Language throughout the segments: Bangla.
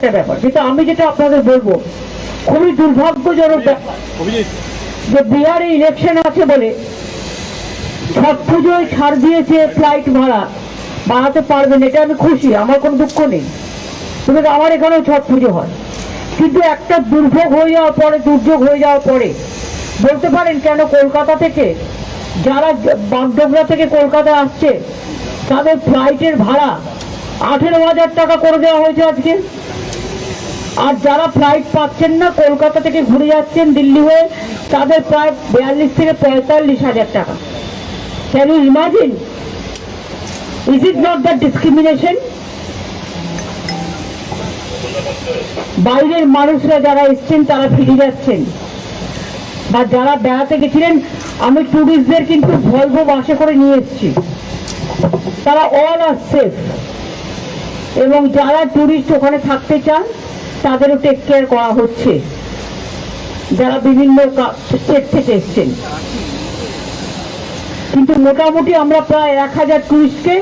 একটা ব্যাপার। কিন্তু আমি যেটা আপনাদের বলব খুবই দুর্ভাগ্যজনক ব্যাপার। যে বিহারে ইলেকশন আছে বলে ছট পুজোয় ছাড় দিয়েছে ফ্লাইট ভাড়া। বাড়াতে পারবেন এটা আমি খুশি আমার কোনো দুঃখ নেই। কিন্তু আমার এখানেও ছট পুজো হয়। কিন্তু একটা দুর্ভোগ হয়ে যাওয়ার পরে দুর্যোগ হয়ে যাওয়ার পরে বলতে পারেন কেন কলকাতা থেকে যারা বাগডোগরা থেকে কলকাতা আসছে তাদের ফ্লাইটের ভাড়া আঠেরো হাজার টাকা করে দেওয়া হয়েছে আজকে? আর যারা ফ্লাইট পাচ্ছেন না, কলকাতা থেকে ঘুরে যাচ্ছেন, দিল্লি হয়ে, তাদের প্রায় বিয়াল্লিশ থেকে পঁয়তাল্লিশ হাজার টাকা। Can you imagine is it not the discrimination বাইরের মানুষরা যারা এসছেন, তারা ফিরে যাচ্ছেন। বা যারা বেড়াতে গেছিলেন, আমি ট্যুরিস্টদের কিন্তু ভলভো বাসে করে নিয়ে এসেছি। তারা অল আর সেফ এবং যারা ট্যুরিস্ট ওখানে থাকতে চান তাদেরও টেক কেয়ার করা হচ্ছে। যারা বিভিন্ন স্টেট থেকে এসছেন। কিন্তু মোটামুটি আমরা প্রায় এক হাজার টুরিস্টকে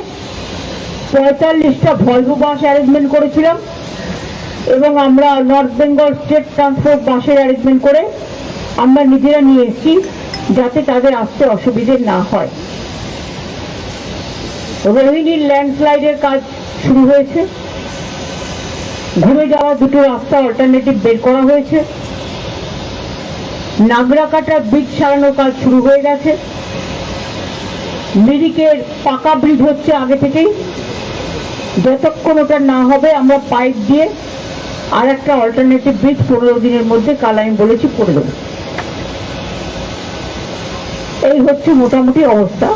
পঁয়তাল্লিশটা ভলভো বাস অ্যারেঞ্জমেন্ট করেছিলাম এবং আমরা নর্থ বেঙ্গল স্টেট ট্রান্সপোর্ট বাসের অ্যারেঞ্জমেন্ট করে আমরা নিজেরা নিয়ে এসেছি যাতে তাদের আসতে অসুবিধে না হয়। রোহিণীর ল্যান্ডস্লাইডের কাজ শুরু হয়েছে। ঘুরে যাওয়া দুটো রাস্তা অল্টারনেটিভ বের করা হয়েছে। নাগরাকাটা ব্রিজ সারানোর কাজ শুরু হয়ে গেছে। মিরিকের পাকা ব্রিজ হচ্ছে আগে থেকেই। যতক্ষণ ওটা না হবে, আমরা পাইপ দিয়ে আর একটা অল্টারনেটিভ ব্রিজ পনেরো দিনের মধ্যে কাল আমি বলেছি করে দেবো। এই হচ্ছে মোটামুটি অবস্থা।